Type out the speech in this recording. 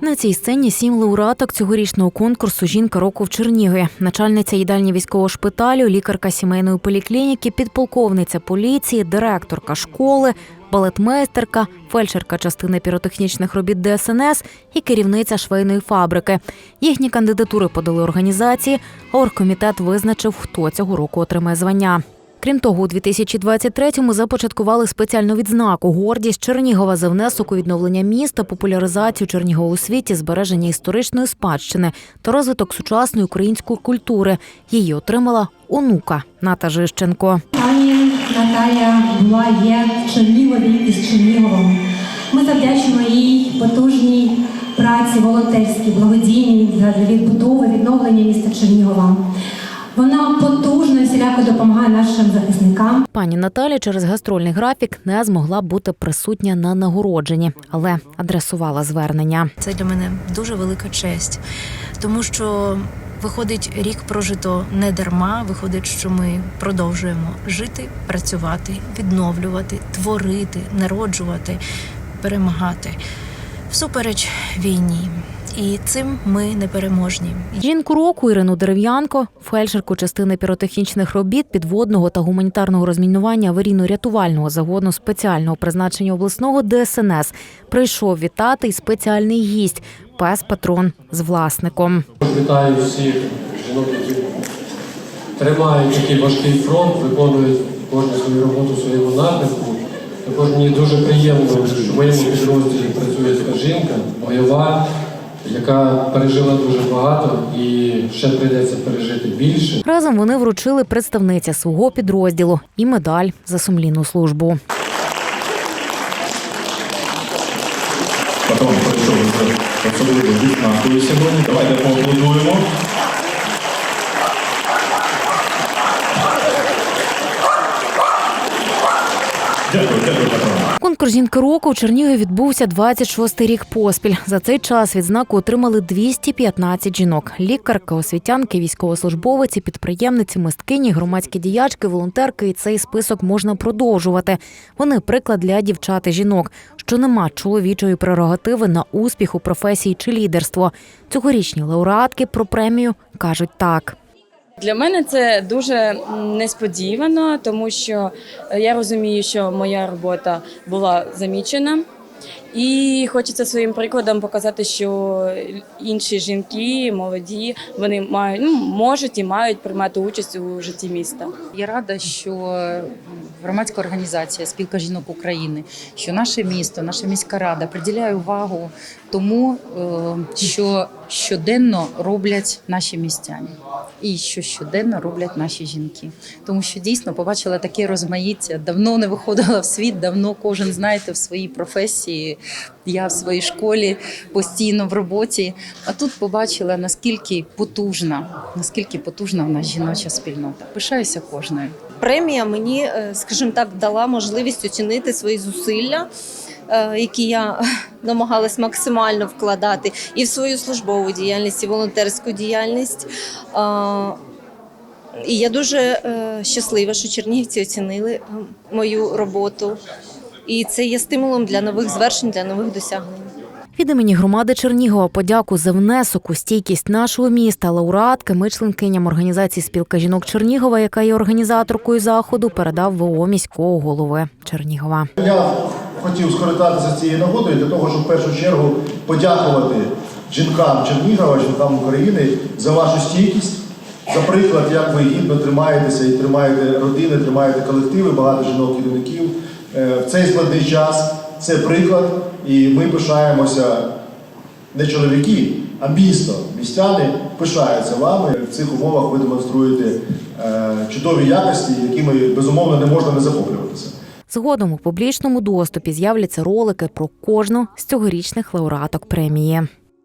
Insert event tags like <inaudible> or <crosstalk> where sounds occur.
На цій сцені сім лауреаток цьогорічного конкурсу Жінка року в Чернігові, начальниця їдальні військового шпиталю, лікарка сімейної поліклініки, підполковниця поліції, директорка школи, балетмейстерка, фельдшерка частини піротехнічних робіт DSNS і керівниця швейної фабрики. Їхні кандидатури подали організації, а оргкомітет визначив, хто цього року отримає звання. Крім того, у 2023-му започаткували спеціальну відзнаку гордість Чернігова за внесок у відновлення міста, популяризацію Чернігова у світі, збереження історичної спадщини та розвиток сучасної української культури. Її отримала онука Ната Жищенко. Пані Наталія була є Чернігові із Черніговом. Ми завдячуємо їй потужній праці волонтерській, благодійній для відбудови, відновлення міста Чернігова. Вона потужно і всіляко допомагає нашим захисникам. Пані Наталі через гастрольний графік не змогла бути присутня на нагородженні, але адресувала звернення. Це для мене дуже велика честь, тому що виходить рік прожито не дарма. Виходить, що ми продовжуємо жити, працювати, відновлювати, творити, народжувати, перемагати всупереч війні. І цим ми непереможні. Жінку року Ірину Дерев'янко, фельдшерку частини піротехнічних робіт, підводного та гуманітарного розмінування аварійно-рятувального загону спеціального призначення обласного ДСНС, прийшов вітати й спеціальний гість пес патрон з власником. Вітаю всіх жінок, які тримають такий важкий фронт, виконують кожну свою роботу в своєму напрямку. Також мені дуже приємно, що в моєму підрозділі працює така жінка, бойова, яка пережила дуже багато і ще прийдеться пережити більше. Разом вони вручили представниця свого підрозділу і медаль за сумлінну службу. Потім прийшов особливо особливою сьогодні. Давайте поаплодуємо. Конкурс жінки року у Чернігові відбувся 26-й рік поспіль. За цей час відзнаку отримали 215 жінок: лікарки, освітянки, військовослужбовиці, підприємниці, мисткині, громадські діячки, волонтерки. І цей список можна продовжувати. Вони приклад для дівчат і жінок, що нема чоловічої прерогативи на успіх у професії чи лідерство. Цьогорічні лауреатки про премію кажуть так. Для мене це дуже несподівано, тому що е, я розумію, що моя робота була замічена. І хочеться своїм прикладом показати, що інші жінки, молоді, вони мають ну, можуть і мають приймати участь у житті міста. Я рада, що громадська організація Спілка жінок України, що наше місто, наша міська рада приділяє увагу тому, е, що щоденно роблять наші містяни, і що щоденно роблять наші жінки. Тому що дійсно побачила таке розмаїття. Давно не виходила в світ, давно кожен знаєте в своїй професії. Я в своїй школі постійно в роботі. А тут побачила наскільки потужна, наскільки потужна в нас жіноча спільнота. Пишаюся кожною. премія мені, е, скажімо так, дала можливість оцінити свої зусилля, які я <laughs> намагалась максимально вкладати і в свою службову діяльність, і волонтерську діяльність. Е, І я дуже е, щаслива, що чернігівці оцінили е, мою роботу. І це є стимулом для нових звершень, для нових досягнень. Від імені громади Чернігова подяку за внесок у стійкість нашого міста лауреатки ми членкиням організації Спілка жінок Чернігова, яка є організаторкою заходу, передав ВО міського голови Чернігова. Хотів скористатися цією нагодою для того, щоб в першу чергу подякувати жінкам Чернігова, жінкам України за вашу стійкість, за приклад, як ви гідно тримаєтеся і тримаєте родини, тримаєте колективи, багато жінок керівників Е, в цей складний час. Це приклад, і ми пишаємося не чоловіки, а місто, містяни пишаються вами. В цих умовах ви демонструєте е, чудові якості, якими безумовно не можна не захоплюватися. Згодом у публічному доступі з'являться ролики про кожну з цьогорічних лауреаток премії.